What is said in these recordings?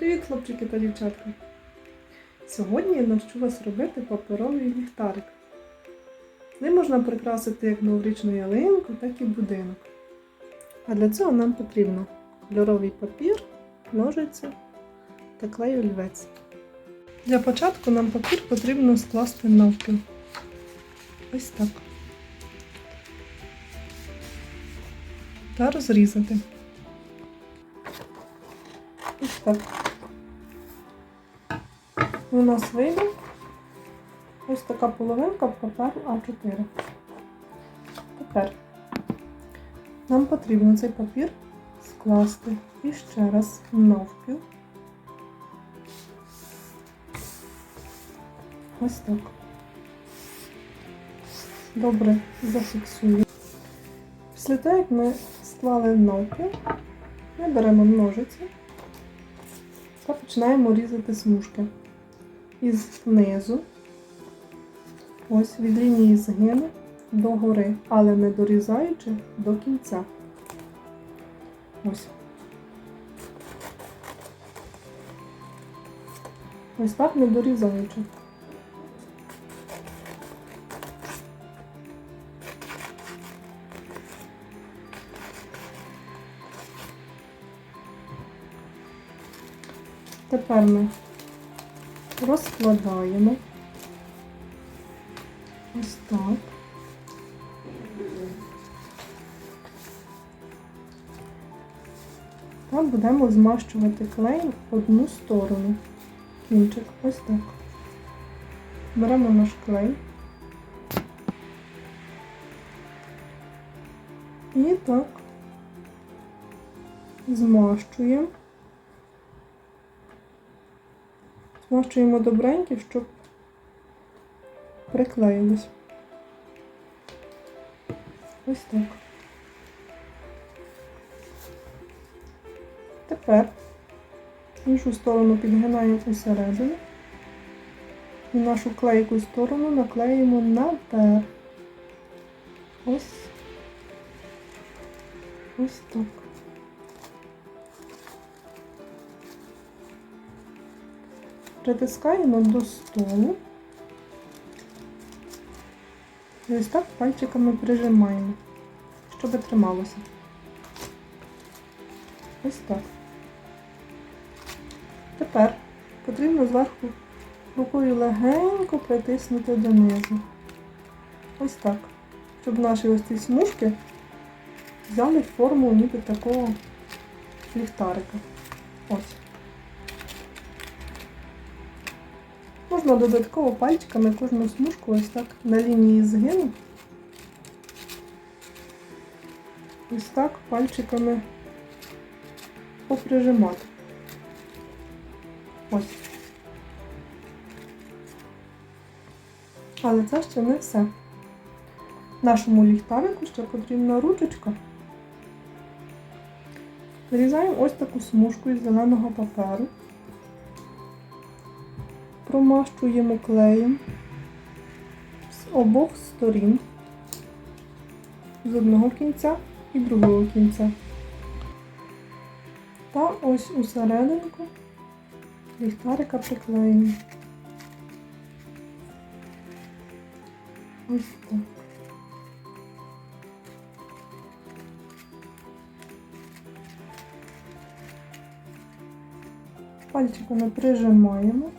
Привіт, хлопчики та дівчатка! Сьогодні я навчу вас робити паперовий ліхтарик. Ним можна прикрасити як новорічну ялинку, так і будинок. А для цього нам потрібно кольоровий папір, ножиці та клей олівець. Для початку нам папір потрібно скласти навпіл. Ось так. Та розрізати. Ось так. У нас вийде ось така половинка паперу А4. Тепер нам потрібно цей папір скласти і ще раз навпіл. Ось так. Добре зафіксуємо. Після того, як ми склали навпіл, ми беремо ножиці та починаємо різати смужки із низу, ось від лінії згину до гори, але не дорізаючи до кінця. Ось. Ось так не дорізаючи. Тепер ми розкладаємо ось так. Та будемо змащувати клей в одну сторону. Кінчик, ось так. Беремо наш клей. І так змащуємо. Змащуємо добренько, щоб приклеїлось. Ось так. Тепер іншу сторону підгинаємо усередину і нашу клейку сторону наклеїмо наверх. Ось. Ось так. Притискаємо до столу. І ось так пальчиками прижимаємо, щоб трималося. Ось так. Тепер потрібно зверху рукою легенько притиснути донизу. Ось так. Щоб наші ось ці смужки взяли форму ніби такого ліхтарика. Ось. Можна додатково пальчиками кожну смужку ось так на лінії згину. Ось так пальчиками поприжимати. Ось. Але це ще не все. Нашому ліхтарику ще потрібна ручечка. Вирізаємо ось таку смужку із зеленого паперу промащуємо клеєм з обох сторін, з одного кінця і другого кінця. Та ось усерединку ліхтарика приклеїмо. Ось так. Пальчиками прижимаємо.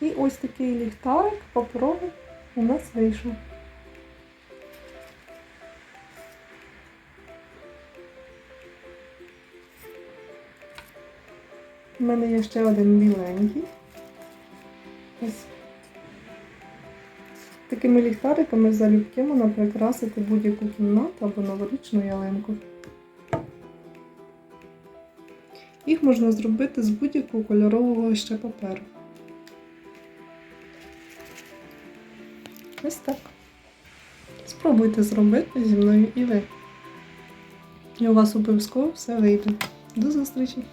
І ось такий ліхтарик паперовий у нас вийшов. У мене є ще один біленький. Ось такими ліхтариками залюбки можна прикрасити будь-яку кімнату або новорічну ялинку. Їх можна зробити з будь-якого кольорового ще паперу. Ось так. Спробуйте зробити зі мною і ви. І у вас обов'язково все вийде. До зустрічі!